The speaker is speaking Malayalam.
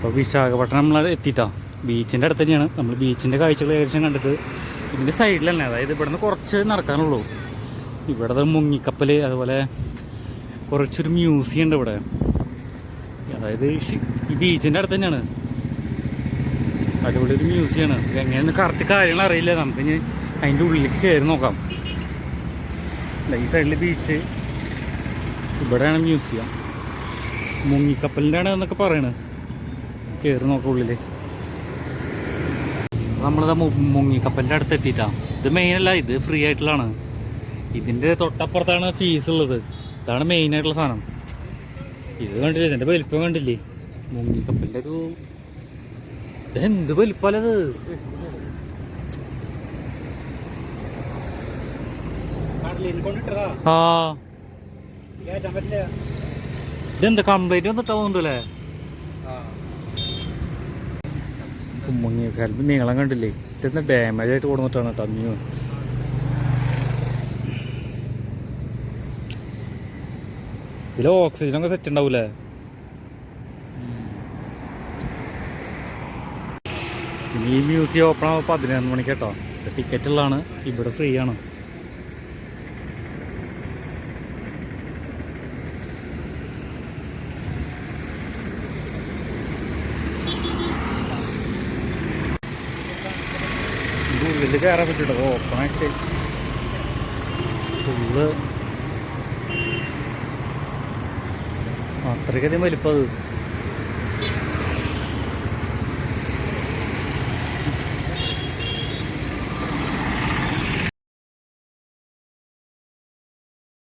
അപ്പോൾ വിശാഖപട്ടണം നമ്മൾ എത്തിയിട്ടാ ബീച്ചിന്റെ അടുത്ത് തന്നെയാണ് നമ്മൾ ബീച്ചിന്റെ കാഴ്ചകൾ ഏകദേശം കണ്ടിട്ട് ഇതിന്റെ സൈഡിൽ തന്നെ അതായത് ഇവിടെ നിന്ന് കുറച്ച് നടക്കാനുള്ളൂ. ഇവിടെ മുങ്ങിക്കപ്പൽ അതുപോലെ കുറച്ചൊരു മ്യൂസിയം ഉണ്ട് ഇവിടെ. അതായത് ഈ ബീച്ചിന്റെ അടുത്ത് തന്നെയാണ് അടിപൊളി ഒരു മ്യൂസിയമാണ് എങ്ങനെയാണ് കറക്റ്റ് കാര്യങ്ങൾ അറിയില്ല. നമുക്ക് ഇനി അതിന്റെ ഉള്ളിൽ കയറി നോക്കാം. ഈ സൈഡിൽ ബീച്ച്. ഇവിടെയാണ് മ്യൂസിയം. മുങ്ങിക്കപ്പലിന്റെ ആണ് എന്നൊക്കെ പറയണത് കയറി നോക്കാം ഉള്ളിൽ നമ്മളിതാ മു- മുങ്ങിക്കപ്പലിന്റെ അടുത്ത് എത്തിയിട്ടാ ഇത് മെയിൻ അല്ല ഇത് ഫ്രീ ആയിട്ടുള്ളതാണ്. ഇതിന്റെ തൊട്ടപ്പുറത്താണ് ഫീസ് ഉള്ളത്. ഇതാണ് മെയിൻ ആയിട്ടുള്ള സാധനം. ഇത് കണ്ടില്ലേ ഇതിന്റെ വലിപ്പം കണ്ടില്ലേ? മുങ്ങിക്കപ്പലിന്റെ ഒരു എന്ത് വലിപ്പല്ലത് ആ. ഇതെന്താ കംപ്ലൈന്റ് വന്നിട്ടാവുന്നുണ്ടല്ലേ ഹെൽമെറ്റ് നീളം കണ്ടില്ലേ? ഇതെന്താ ഡാമേജ് ആയിട്ട് കൊടുത്തിട്ടാണ് കേട്ടോ അമ്മയോ ഇതിൽ ഓക്സിജനൊക്കെ സെറ്റ് ഉണ്ടാവൂലേ? ഈ മ്യൂസിയം ഓപ്പൺ ആവുമ്പോൾ പതിനൊന്ന് മണിക്ക് ടിക്കറ്റ് ഉള്ളതാണ്. ഇവിടെ ഫ്രീ ആണ് ഇത് ഉള്ളിൽ കയറാൻ പറ്റൂട്ടോ ഓപ്പൺ ആയിട്ട് ഫുള്ള് അത്രയ്ക്കധികം വലിപ്പം അത്.